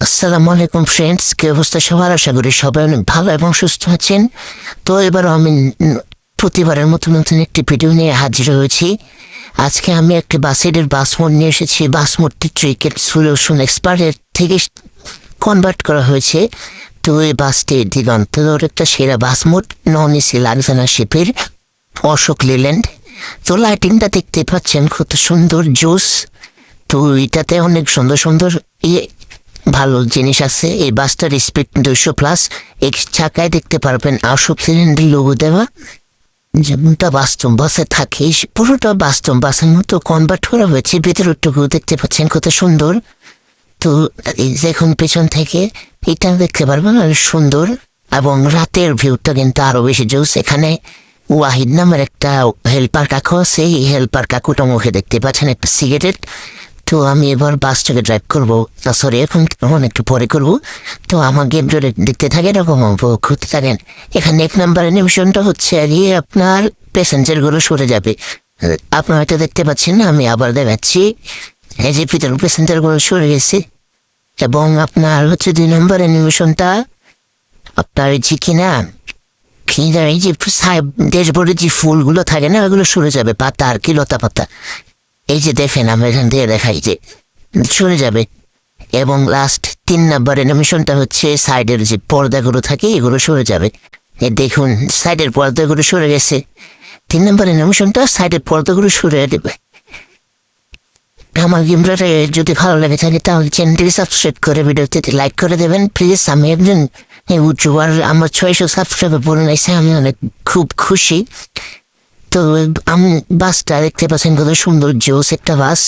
আসসালামু আলাইকুম ফ্রেন্ডস কি অবস্থা সবার? আশা করি সবাই অনেক ভালো এবং সুস্থ আছেন। তো এবার আমি প্রতিবারের মতো নতুন একটি ভিডিও নিয়ে হাজির হয়েছি। আজকে আমি একটি বাসেডের বাস মোড নিয়ে এসেছি। বাস মোডটি ট্রিকেট সলিউশন এক্সপার্টের থেকে কনভার্ট করা হয়েছে। তো এই বাসটি দিগন্তর একটা সেরা বাস মোড, নন এসি লাক্সানা শিপের অশোক লেল্যান্ড। তো লাইটিংটা দেখতে পাচ্ছেন কত সুন্দর জুস। তো এটাতে অনেক সুন্দর সুন্দর ইয়ে ভালো জিনিস আছে। এই বাসটার স্পিড দুশো প্লাস। এক চাকায় দেখতে পারবেন আশোক সিলিন্ডার লোগো দেওয়া। যেমনটা বাস্তব বাসে থাকে, পুরোটা বাস্তব বাসের মতো কনভার্ট করা হয়েছে। ভেতরটুকু দেখতে পাচ্ছেন কত সুন্দর। তো দেখুন পেছন থেকে, এটা দেখতে পারবেন আর সুন্দর। এবং রাতের ভিউটা কিন্তু আরও বেশি জোস। এখানে ওয়াহিদ নামের একটা হেল্পার কাকু আছে, এই হেল্পার কাকুটা মুখে দেখতে পাচ্ছেন একটা সিগারেট। তো আমি এবার বাসটাকে ড্রাইভ করব। তা সরি এখন এখন একটু পরে করব। তো আমার গেম জোরে দেখতে থাকে এরকম ঘুরতে থাকেন। এখানে এক নাম্বার অ্যানিমেশনটা হচ্ছে, আর ইয়ে আপনার প্যাসেঞ্জারগুলো সরে যাবে। আপনারা হয়তো দেখতে পাচ্ছেন না, আমি আবার দেখাচ্ছি। এই যে ভিতর প্যাসেঞ্জারগুলো সরে গেছে। এবং আপনার হচ্ছে দুই নম্বর অ্যানিমেশনটা আপনার যে কিনা কিনা এই যে ড্যাশবোর্ডে যে ফুলগুলো থাকে না, ওগুলো সরে যাবে, পাতা আর কি, লতা পাতা। এই যে দেখেন, আমরা এখান থেকে দেখাই যে সরে যাবে। এবং লাস্ট তিন নাম্বার অ্যানিমেশনটা হচ্ছে সাইডের যে পর্দাগুলো থাকে, এগুলো সরে যাবে। দেখুন সাইডের পর্দাগুলো সরে গেছে। তিন নাম্বার অ্যানিমেশনটা সাইডের পর্দাগুলো সরে দেবে আমার গেমটা যদি ভালো লাগে থাকে, তাহলে চ্যানেলটি সাবস্ক্রাইব করে ভিডিওতে লাইক করে দেবেন। প্লিজ আমি একজন ইউটিউবার আমার ছয়শো সাবস্ক্রাইবার পড়ে নিয়েছে আমি অনেক খুব খুশি। তো আমি, বাসটা দেখতে পাচ্ছেন কত সুন্দর জোস একটা বাস।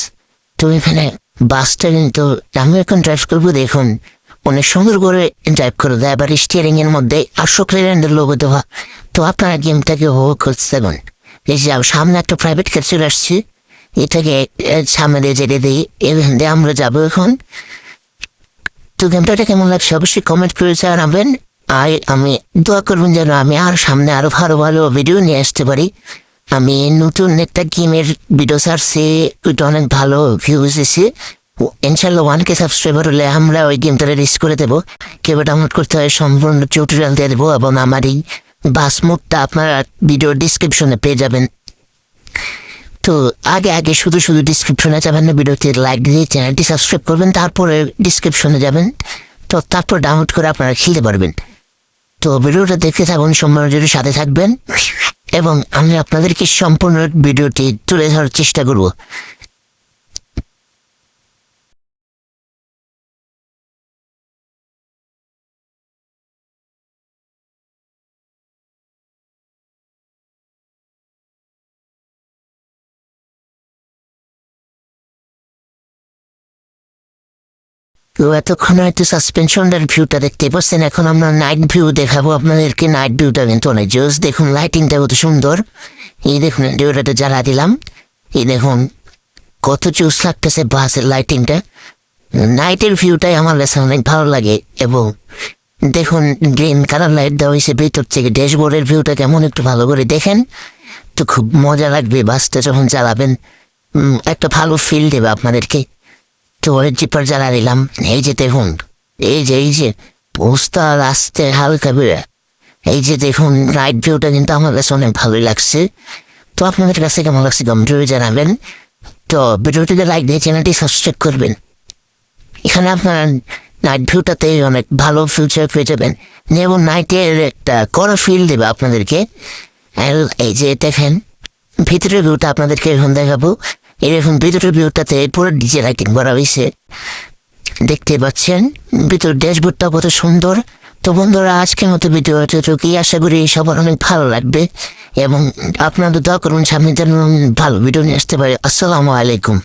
তো এখানে বাসটা কিন্তু আমি এখন ড্রাইভ করব, দেখুন। অনেক সুন্দর করে ড্রাইভ করে দেয়, আবার স্টিয়ারিং এর মধ্যে অশোক লেল্যান্ডের লোগো দেওয়া। তো আপনারা গেমটাকে উপভোগ করতে থাকুন। এই যে সামনে একটা প্রাইভেট কার চলে আসছে। এটাকে সামনে দিয়ে যেতে দিই। এখান দিয়ে আমরা যাব এখন। তো গেমটাটা কেমন লাগছে অবশ্যই কমেন্ট করে জানাবেন। আর আমি দোয়া করবেন যেন আমি আর সামনে আরও ভালো ভালো ভিডিও নিয়ে আসতে পারি। আমি নতুন একটা গেমের ভিডিও ছাড়ছি, ওইটা অনেক ভালো ভিউজ এসে। ইনশাল্লাহ ওয়ানকে সাবস্ক্রাইবার হলে আমরা ওই গেমটা রিলিজ করে দেবো। কেউ ডাউনলোড করতে হয়, সম্পূর্ণ টিউটোরিয়াল দিয়ে দেবো এবং আমার এই বাস মুডটা আপনারা ভিডিও ডিসক্রিপশনে পেয়ে যাবেন। তো আগে আগে শুধু শুধু ডিসক্রিপশনে যাবেন না ভিডিওতে লাইক দিয়ে চ্যানেলটি সাবস্ক্রাইব করবেন, তারপরে ডিসক্রিপশনে যাবেন। তো তারপর ডাউনলোড করে আপনারা খেলতে পারবেন। তো ভিডিওটা দেখতে থাকুন জুড়ে সাথে থাকবেন। এবং আমি আপনাদেরকে সম্পূর্ণ ভিডিওটি তুলে ধরার চেষ্টা করব। তো এতক্ষণ হয়তো সাসপেনশনের ভিউটা দেখতে পাচ্ছেন, এখন আমরা নাইট ভিউ দেখাবো আপনাদেরকে। নাইট ভিউটা কিন্তু অনেক জোস দেখুন লাইটিংটা কত সুন্দর। এই দেখুন ডিওটাতে জ্বালা দিলাম। এই দেখুন, কত জোস লাগতেছে বাসের লাইটিংটা নাইটের ভিউটাই আমার কাছে অনেক ভালো লাগে। এবং দেখুন গ্রিন কালার লাইট দেওয়া হয়েছে ভিতর থেকে। ড্যাশবোর্ডের ভিউটা কেমন একটু ভালো করে দেখেন। তো খুব মজা লাগবে বাসটা যখন চালাবেন একটা ভালো ফিল দেবে আপনাদেরকে। তো ওই জিপার জ্বালা দিলাম। এই যে দেখুন, এই যে এই যে পোস্তা আসতে হালকা বেড়ে। এই যে দেখুন রাইট ভিউটা কিন্তু আমার কাছে অনেক ভালোই লাগছে। তো আপনাদের কাছে কেমন লাগছে কমেন্টে জানাবেন। তো ভিডিওটিতে লাইক দিয়ে চ্যানেলটি সাবস্ক্রাইব করবেন। এখানে আপনার নাইট ভিউটাতে অনেক ভালো ফিউচার পেয়ে যাবেন। এবং নাইটের একটা কড়া ফিল দেবে আপনাদেরকে। এই যে দেখেন। ভিতরের ভিউটা আপনাদেরকে এখন দেখাবো। এরকম ভিতরের ভিউটাতে পুরো ডিজে লাইটিং করা হয়েছে। দেখতে পাচ্ছেন ভিতর ড্যাশবোর্ডটা কত সুন্দর। তো বন্ধুরা, আজকের মতো ভিডিও কি আশা করি সবার অনেক ভালো লাগবে। এবং আপনাদের দোয়া করুন সামনে যেন ভালো ভিডিও নিয়ে আসতে পারে। আসসালামু আলাইকুম।